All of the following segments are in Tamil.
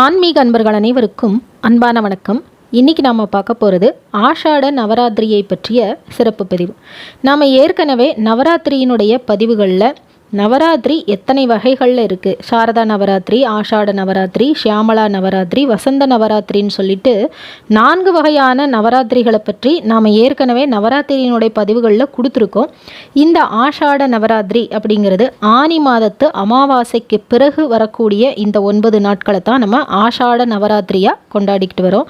ஆன்மீக அன்பர்கள் அனைவருக்கும் அன்பான வணக்கம். இன்றைக்கி நாம் பார்க்க போகிறது ஆஷாட நவராத்திரியை பற்றிய சிறப்பு பதிவு. நாம் ஏற்கனவே நவராத்திரியினுடைய பதிவுகளில் நவராத்திரி எத்தனை வகைகளில் இருக்குது சாரதா நவராத்திரி ஆஷாட நவராத்திரி ஷியாமலா நவராத்திரி வசந்த நவராத்திரின்னு சொல்லிட்டு நான்கு வகையான நவராத்திரிகளை பற்றி நாம் ஏற்கனவே நவராத்திரியினுடைய பதிவுகளில் கொடுத்துருக்கோம். இந்த ஆஷாட நவராத்திரி அப்படிங்கிறது ஆனி மாதத்து அமாவாசைக்கு பிறகு வரக்கூடிய இந்த ஒன்பது நாட்களை தான் நம்ம ஆஷாட நவராத்திரியாக கொண்டாடிக்கிட்டு வரோம்.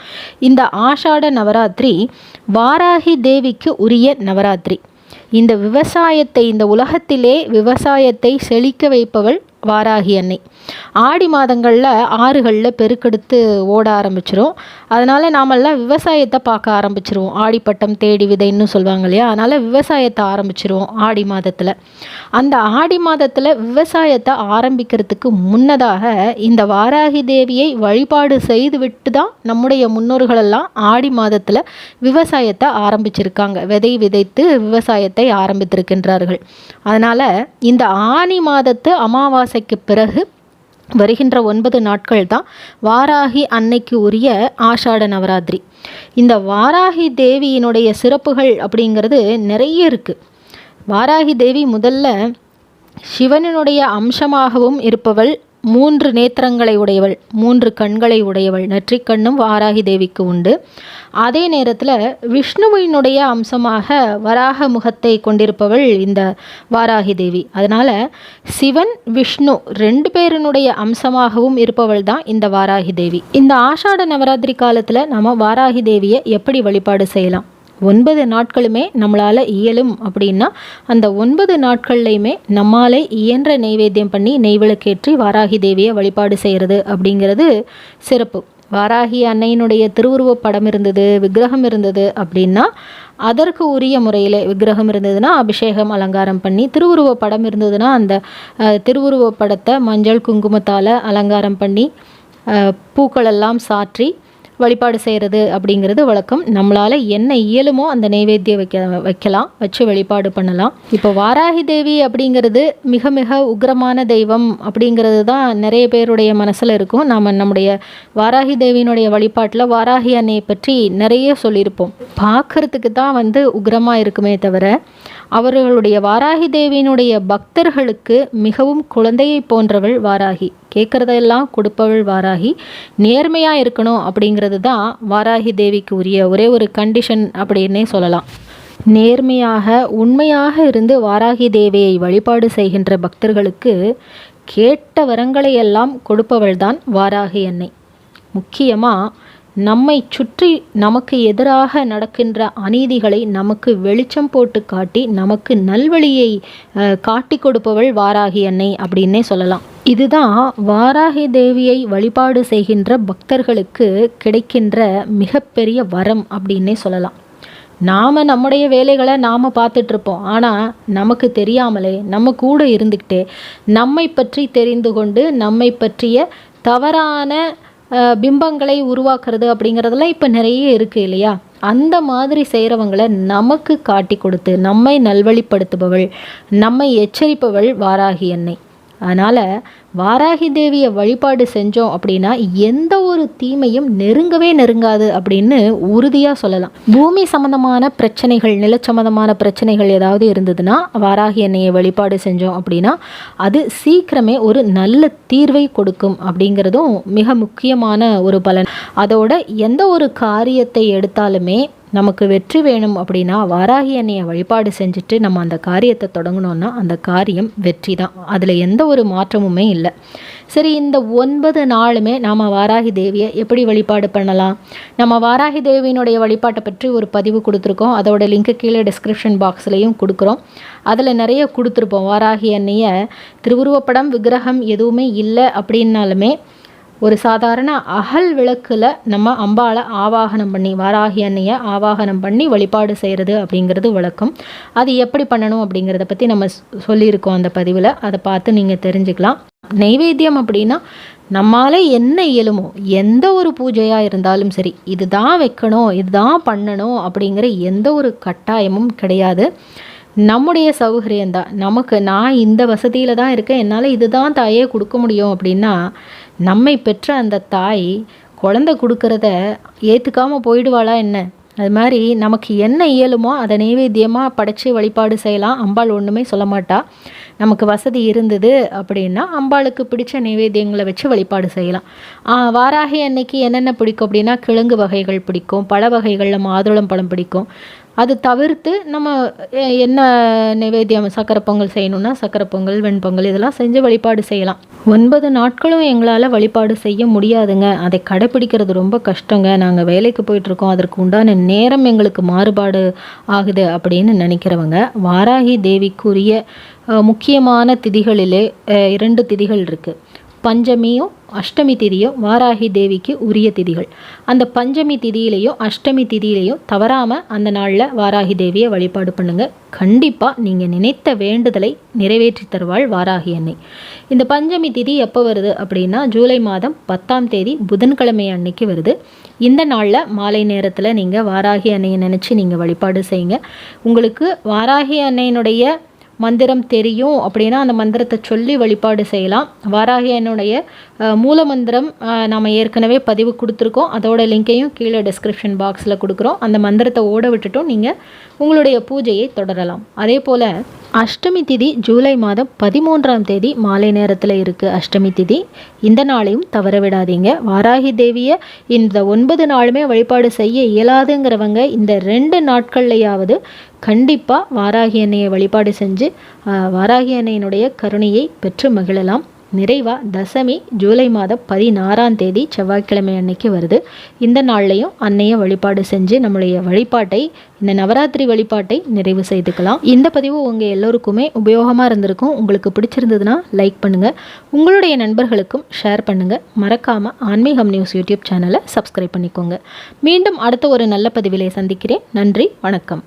இந்த ஆஷாட நவராத்திரி வாராகி தேவிக்கு உரிய நவராத்திரி. இந்த விவசாயத்தை இந்த உலகத்திலே விவசாயத்தை செழிக்க வைப்பவள் வாராகி அன்னை. ஆடி மாதங்களில் ஆறுகளில் பெருக்கெடுத்து ஓட ஆரம்பிச்சிரும். அதனால் நாமெல்லாம் விவசாயத்தை பார்க்க ஆரம்பிச்சிருவோம். ஆடிப்பட்டம் தேடி விதைன்னு சொல்லுவாங்க இல்லையா? அதனால் விவசாயத்தை ஆரம்பிச்சிருவோம் ஆடி மாதத்தில். அந்த ஆடி மாதத்தில் விவசாயத்தை ஆரம்பிக்கிறதுக்கு முன்னதாக இந்த வாராகி தேவியை வழிபாடு செய்துவிட்டு தான் நம்முடைய முன்னோர்களெல்லாம் ஆடி மாதத்தில் விவசாயத்தை ஆரம்பிச்சிருக்காங்க. விதை விதைத்து விவசாயத்தை ஆரம்பித்திருக்கின்றார்கள். அதனால் இந்த ஆனி மாதத்து அமாவாசைக்கு பிறகு வருகின்ற ஒன்பது நாட்கள் தான் வாராகி அன்னைக்கு உரிய ஆஷாட நவராத்திரி. இந்த வாராகி தேவியினுடைய சிறப்புகள் அப்படிங்கிறது நிறைய இருக்குது வாராகி தேவி முதல்ல சிவனினுடைய அம்சமாகவும் இருப்பவள் மூன்று நேத்திரங்களை உடையவள் மூன்று கண்களை உடையவள் நெற்றிக்கண்ணும் வாராகி தேவிக்கு உண்டு. அதே நேரத்தில் விஷ்ணுவினுடைய அம்சமாக வராக முகத்தை கொண்டிருப்பவள் இந்த வாராகி தேவி. அதனால் சிவன் விஷ்ணு ரெண்டு பேரினுடைய அம்சமாகவும் இருப்பவள் தான் இந்த வாராகி தேவி. இந்த ஆஷாட நவராத்திரி காலத்தில் நம்ம வாராகி தேவியை எப்படி வழிபாடு செய்யலாம்? ஒன்பது நாட்களுமே நம்மளால் இயலும் அப்படின்னா அந்த ஒன்பது நாட்கள்லையுமே நம்மாலே இயன்ற நெய்வேத்தியம் பண்ணி நெய்விளக்கேற்றி வாராகி தேவியை வழிபாடு செய்கிறது அப்படிங்கிறது சிறப்பு. வாராகி அன்னையினுடைய திருவுருவப் படம் இருந்தது விக்கிரகம் இருந்தது அப்படின்னா அதற்கு உரிய முறையில் விக்கிரகம் இருந்ததுன்னா அபிஷேகம் அலங்காரம் பண்ணி திருவுருவப் படம் இருந்ததுன்னா அந்த திருவுருவ திருவுருவப் படத்தை மஞ்சள் குங்குமத்தால் அலங்காரம் பண்ணி பூக்களெல்லாம் சாற்றி வழிபாடு செய்கிறது அப்படிங்கிறது வழக்கம். நம்மளால் என்ன இயலுமோ அந்த நைவேத்தியம் வைக்க வைக்கலாம். வச்சு வழிபாடு பண்ணலாம். இப்போ வாராகி தேவி அப்படிங்கிறது மிக மிக உக்ரமான தெய்வம் அப்படிங்கிறது தான் நிறைய பேருடைய மனசில் இருக்கும். நாம் நம்முடைய வாராகி தேவியினுடைய வழிபாட்டில் வாராகி அன்னையை பற்றி நிறைய சொல்லியிருப்போம். பார்க்கறதுக்கு தான் வந்து உக்ரமாக இருக்குமே தவிர அவர்களுடைய வாராகி தேவியினுடைய பக்தர்களுக்கு மிகவும் குழந்தையை போன்றவள் வாராகி. கேட்குறதெல்லாம் கொடுப்பவள் வாராகி. நேர்மையாக இருக்கணும் அப்படிங்கிறது தான் வாராகி தேவிக்கு உரிய ஒரே ஒரு கண்டிஷன் அப்படின்னே சொல்லலாம். நேர்மையாக உண்மையாக இருந்து வாராகி தேவியை வழிபாடு செய்கின்ற பக்தர்களுக்கு கேட்ட வரங்களை எல்லாம் கொடுப்பவள்தான் வாராகி அன்னை. முக்கியமாக நம்மை சுற்றி நமக்கு எதிராக நடக்கின்ற அநீதிகளை நமக்கு வெளிச்சம் போட்டு காட்டி நமக்கு நல்வழியை காட்டி கொடுப்பவள் வாராகி அன்னை அப்படின்னே சொல்லலாம். இதுதான் வாராகி தேவியை வழிபாடு செய்கின்ற பக்தர்களுக்கு கிடைக்கின்ற மிகப்பெரிய வரம் அப்படின்னே சொல்லலாம். நாம் நம்முடைய வேலைகளை நாம் பார்த்துட்ருப்போம் ஆனால் நமக்கு தெரியாமலே நம்ம கூட இருந்துக்கிட்டே நம்மை பற்றி தெரிந்து கொண்டு நம்மை பற்றிய தவறான பிம்பங்களை உருவாக்குறது அப்படிங்கிறதெல்லாம் இப்போ நிறைய இருக்குது இல்லையா? அந்த மாதிரி செய்கிறவங்களை நமக்கு காட்டி கொடுத்து நம்மை நல்வழிப்படுத்துபவள் நம்மை எச்சரிப்பவள் வாராகி என்னை அதனால் வாராகி தேவியை வழிபாடு செஞ்சோம் அப்படின்னா எந்த ஒரு தீமையும் நெருங்கவே நெருங்காது அப்படின்னு உறுதியாக சொல்லலாம். பூமி சம்மந்தமான பிரச்சனைகள் நிலச்சம்மந்தமான பிரச்சனைகள் ஏதாவது இருந்ததுன்னா வாராகி எண்ணெயை வழிபாடு செஞ்சோம் அப்படின்னா அது சீக்கிரமே ஒரு நல்ல தீர்வை கொடுக்கும் அப்படிங்கிறதும் மிக முக்கியமான ஒரு பலன். அதோட எந்த ஒரு காரியத்தை எடுத்தாலுமே நமக்கு வெற்றி வேணும் அப்படின்னா வாராகி அன்னையை வழிபாடு செஞ்சுட்டு நம்ம அந்த காரியத்தை தொடங்கினோன்னா அந்த காரியம் வெற்றி தான். அதில் எந்த ஒரு மாற்றமுமே இல்லை. சரி இந்த ஒன்பது நாளுமே நாம் வாராகி தேவியை எப்படி வழிபாடு பண்ணலாம்? நம்ம வாராகி தேவியினுடைய வழிபாட்டை பற்றி ஒரு பதிவு கொடுத்துருக்கோம். அதோட லிங்க்கு கீழே டிஸ்கிரிப்ஷன் பாக்ஸ்லேயும் கொடுக்குறோம். அதில் நிறைய கொடுத்துருப்போம். வாராகி அன்னையை திருவுருவப்படம் விக்கிரகம் எதுவுமே இல்லை அப்படின்னாலுமே ஒரு சாதாரண அகல் விளக்கில் நம்ம அம்பாளை ஆவாகனம் பண்ணி வாராகி அன்னையை ஆவாகனம் பண்ணி வழிபாடு செய்கிறது அப்படிங்கிறது வழக்கம். அது எப்படி பண்ணணும் அப்படிங்கிறத பற்றி நம்ம சொல்லியிருக்கோம் அந்த பதிவில். அதை பார்த்து நீங்கள் தெரிஞ்சுக்கலாம். நைவேத்தியம் அப்படின்னா நம்மால என்ன இயலுமோ எந்த ஒரு பூஜையாக இருந்தாலும் சரி இதுதான் வைக்கணும் இதுதான் பண்ணணும் அப்படிங்கிற எந்த ஒரு கட்டாயமும் கிடையாது. நம்முடைய சௌகரியந்தான் நமக்கு நான் இந்த வசதியில் தான் இருக்கேன். என்னால் இதுதான் தாயே கொடுக்க முடியும் அப்படின்னா நம்மை பெற்ற அந்த தாய் குழந்தை கொடுக்கறத ஏற்றுக்காமல் போயிடுவாளா என்ன? அது மாதிரி நமக்கு என்ன இயலுமோ அதை நைவேத்தியமாக படைச்சி வழிபாடு செய்யலாம். அம்பாள் ஒன்றுமே சொல்ல மாட்டா. நமக்கு வசதி இருந்தது அப்படின்னா அம்பாளுக்கு பிடிச்ச நைவேத்தியங்களை வச்சு வழிபாடு செய்யலாம். வாராகி அன்னைக்கு என்னென்ன பிடிக்கும் அப்படின்னா கிழங்கு வகைகள் பிடிக்கும் பழ வகைகளில் மாதுளம் பழம் பிடிக்கும். அது தவிர்த்து நம்ம என்ன நைவேத்தியம் சக்கரை பொங்கல் செய்யணும்னா சக்கரை பொங்கல் வெண்பொங்கல் இதெல்லாம் செஞ்சு வழிபாடு செய்யலாம். ஒன்பது நாட்களும் எங்களால் வழிபாடு செய்ய முடியாதுங்க. அதை கடைப்பிடிக்கிறது ரொம்ப கஷ்டங்க. நாங்கள் வேலைக்கு போயிட்டுருக்கோம். அதற்கு உண்டான நேரம் எங்களுக்கு மாறுபாடு ஆகுது அப்படின்னு நினைக்கிறவங்க வாராகி தேவிக்குரிய முக்கியமான திதிகளிலே இரண்டு திதிகள் இருக்குது பஞ்சமியும் அஷ்டமி திதியும் வாராகி தேவிக்கு உரிய திதிகள். அந்த பஞ்சமி திதியிலையும் அஷ்டமி திதியிலையும் தவறாமல் அந்த நாளில் வாராகி தேவியை வழிபாடு பண்ணுங்கள் கண்டிப்பாக நீங்கள் நினைத்த வேண்டுதலை நிறைவேற்றி தருவாள் வாராகி அன்னை. இந்த பஞ்சமி திதி எப்போ வருது அப்படின்னா ஜூலை மாதம் பத்தாம் தேதி புதன்கிழமை அன்னைக்கு வருது. இந்த நாளில் மாலை நேரத்தில் நீங்கள் வாராகி அன்னையை நினச்சி நீங்கள் வழிபாடு செய்யுங்க. உங்களுக்கு வாராகி அன்னையினுடைய மந்திரம் தெரியும் அப்படின்னா அந்த மந்திரத்தை சொல்லி வழிபாடு செய்யலாம். வாராகியனுடைய மூல மந்திரம் நாம் ஏற்கனவே பதிவு கொடுத்துருக்கோம். அதோட லிங்கையும் கீழே டிஸ்கிரிப்ஷன் பாக்ஸில் கொடுக்குறோம். அந்த மந்திரத்தை ஓட விட்டுட்டும் நீங்கள் உங்களுடைய பூஜையை தொடரலாம். அதே போல் அஷ்டமி திதி ஜூலை மாதம் பதிமூன்றாம் தேதி மாலை நேரத்தில் இருக்குது அஷ்டமி திதி. இந்த நாளையும் தவற விடாதீங்க. வாராகி தேவியை இந்த ஒன்பது நாளுமே வழிபாடு செய்ய இயலாதுங்கிறவங்க இந்த ரெண்டு நாட்கள்லையாவது கண்டிப்பாக வாராகி அன்னையை வழிபாடு செஞ்சு வாராகி அன்னையினுடைய கருணையை பெற்று மகிழலாம். நிறைவாக தசமி ஜூலை மாதம் பதினாறாம் தேதி செவ்வாய்க்கிழமை அன்னைக்கு வருது. இந்த நாள்லையும் அன்னையை வழிபாடு செஞ்சு நம்மளுடைய வழிபாட்டை இந்த நவராத்திரி வழிபாட்டை நிறைவு செய்துக்கலாம். இந்த பதிவு உங்கள் எல்லோருக்குமே உபயோகமாக இருந்திருக்கும். உங்களுக்கு பிடிச்சிருந்ததுன்னா லைக் பண்ணுங்கள் உங்களுடைய நண்பர்களுக்கும் ஷேர் பண்ணுங்கள் மறக்காமல் ஆன்மீகம் நியூஸ் யூடியூப் சேனலை சப்ஸ்கிரைப் பண்ணிக்கோங்க. மீண்டும் அடுத்த ஒரு நல்ல பதிவிலே சந்திக்கிறேன். நன்றி வணக்கம்.